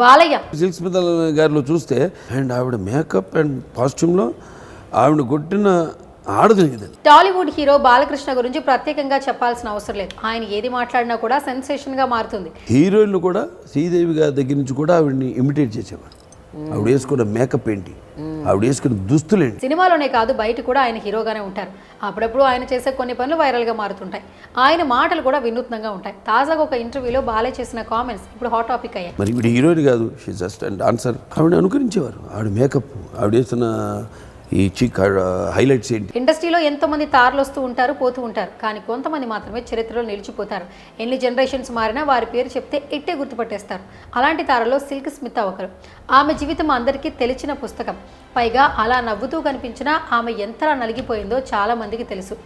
బాలయ్య. సిల్క్ స్మిత గారిలో చూస్తే అండ్ ఆవిడ మేకప్ అండ్ కాస్ట్యూమ్లో ఆవిడ కొట్టిన టాలీవుడ్ హీరో బాలకృష్ణ గురించి ప్రత్యేకంగా చెప్పాల్సిన అవసరం లేదు. ఆయన ఏది మాట్లాడినా కూడా సెన్సేషన్గా మారుతుంది. హీరోయిన్లు కూడా శ్రీదేవి గారి దగ్గర నుంచి కూడా ఆవిడని ఇమిటేట్ చేసేవారు. ఆవిడ వేసుకున్న మేకప్ ఏంటి? ఆవిడ వేసుకున్న దుస్తులేంటి సినిమాలోనే కాదు బయట కూడా ఆయన హీరోగానే ఉంటారు. అప్పుడప్పుడు ఆయన చేసే కొన్ని పనులు వైరల్గా మారుతుంటాయి. ఆయన మాటలు కూడా వినూత్నంగా ఉంటాయి. తాజాగా ఒక ఇంటర్వ్యూలో బాలయ్య చేసిన కామెంట్స్ ఇప్పుడు హాట్ టాపిక్ అయ్యాయి. మరి ఈవిడ హీరోయిన్ కాదు షీ జస్ట్ అండ్ డాన్సర్ ఆవిడ అనుకరించేవారు. ఆవిడ మేకప్ ఆవిడ వేసిన ఈ చిక్ హైలైట్స్ ఏంటి? ఇండస్ట్రీలో ఎంతో మంది తారలు వస్తూ ఉంటారు పోతూ ఉంటారు. కానీ కొంతమంది మాత్రమే చరిత్రలో నిలిచిపోతారు. ఎన్ని జనరేషన్స్ మారినా వారి పేరు చెప్తే ఇట్టే గుర్తుపట్టేస్తారు. అలాంటి తారలో సిల్క్ స్మిత ఒకరు. ఆమె జీవితం అందరికీ తెలిసిన పుస్తకం. పైగా అలా నవ్వుతూ కనిపించినా ఆమె ఎంతలా నలిగిపోయిందో చాలామందికి తెలుసు.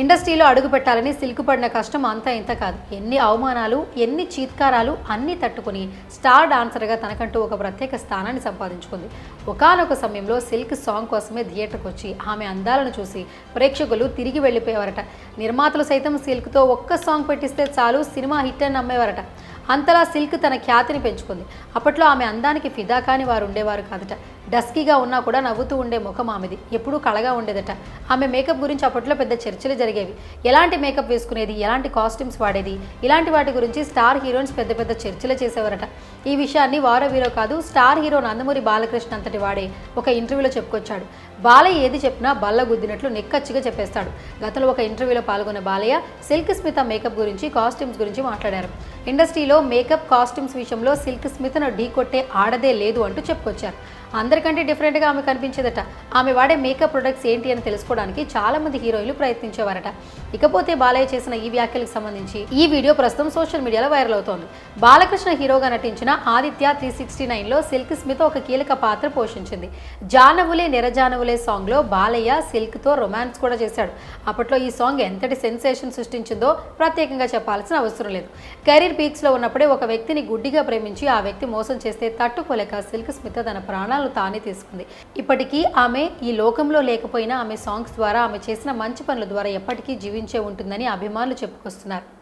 ఇండస్ట్రీలో అడుగు పెట్టాలని సిల్క్ పడిన కష్టం అంతా ఇంత కాదు. ఎన్ని అవమానాలు ఎన్ని చీత్కారాలు అన్నీ తట్టుకుని స్టార్ డాన్సర్గా తనకంటూ ఒక ప్రత్యేక స్థానాన్ని సంపాదించుకుంది. ఒకానొక సమయంలో సిల్క్ సాంగ్ కోసమే థియేటర్కి వచ్చి ఆమె అందాలను చూసి ప్రేక్షకులు తిరిగి వెళ్ళిపోయేవారట. నిర్మాతలు సైతం సిల్క్తో ఒక్క సాంగ్ పెట్టిస్తే చాలు సినిమా హిట్ అని నమ్మేవారట. అంతలా సిల్క్ తన ఖ్యాతిని పెంచుకుంది. అప్పట్లో ఆమె అందానికి ఫిదా కాని వారు ఉండేవారు కాదట. డస్కీగా ఉన్నా కూడా నవ్వుతూ ఉండే ముఖం ఆమెది. ఎప్పుడూ కళగా ఉండేదట. ఆమె మేకప్ గురించి అప్పట్లో పెద్ద చర్చలు జరిగేవి. ఎలాంటి మేకప్ వేసుకునేది? ఎలాంటి కాస్ట్యూమ్స్ వాడేది? ఇలాంటి వాటి గురించి స్టార్ హీరోయిన్స్ పెద్ద పెద్ద చర్చలు చేసేవారట. ఈ విషయాన్ని వారో వీరో కాదు స్టార్ హీరో నందమూరి బాలకృష్ణ అంతటి వాడే ఒక ఇంటర్వ్యూలో చెప్పుకొచ్చాడు. బాలయ్య ఏది చెప్పినా బల్ల గుద్దినట్లు నిక్కచ్చిగా చెప్పేస్తాడు. గతంలో ఒక ఇంటర్వ్యూలో పాల్గొన్న బాలయ్య సిల్క్ స్మిత మేకప్ గురించి కాస్ట్యూమ్స్ గురించి మాట్లాడారు. ఇండస్ట్రీలో మేకప్ కాస్ట్యూమ్స్ విషయంలో సిల్క్ స్మితను ఢీకొట్టే ఆడదే లేదు అంటూ చెప్పుకొచ్చారు. అందరికంటే డిఫరెంట్గా ఆమె కనిపించేదట. ఆమె వాడే మేకప్ ప్రొడక్ట్స్ ఏంటి అని తెలుసుకోవడానికి చాలామంది హీరోయిన్లు ప్రయత్నించేవారట. ఇకపోతే బాలయ్య చేసిన ఈ వ్యాఖ్యలకు సంబంధించి ఈ వీడియో ప్రస్తుతం సోషల్ మీడియాలో వైరల్ అవుతోంది. బాలకృష్ణ హీరోగా నటించిన ఆదిత్య త్రీ సిక్స్టీ నైన్లో సిల్క్ స్మిత్ ఒక కీలక పాత్ర పోషించింది. జానవులే నిరజానవులే సాంగ్లో బాలయ్య సిల్క్తో రొమాన్స్ కూడా చేశాడు. అప్పట్లో ఈ సాంగ్ ఎంతటి సెన్సేషన్ సృష్టించిందో ప్రత్యేకంగా చెప్పాల్సిన అవసరం లేదు. కెరీర్ పీక్స్లో ఉన్నప్పుడే ఒక వ్యక్తిని గుడ్డిగా ప్రేమించి ఆ వ్యక్తి మోసం చేస్తే తట్టుకోలేక సిల్క్ స్మిత తన ప్రాణాలు తానే తీసుకుంది. ఇప్పటికీ ఆమె ఈ లోకంలో లేకపోయినా ఆమె సాంగ్స్ ద్వారా ఆమె చేసిన మంచి పనుల ద్వారా ఎప్పటికీ జీవించే ఉంటుందని అభిమానులు చెప్పుకొస్తున్నారు.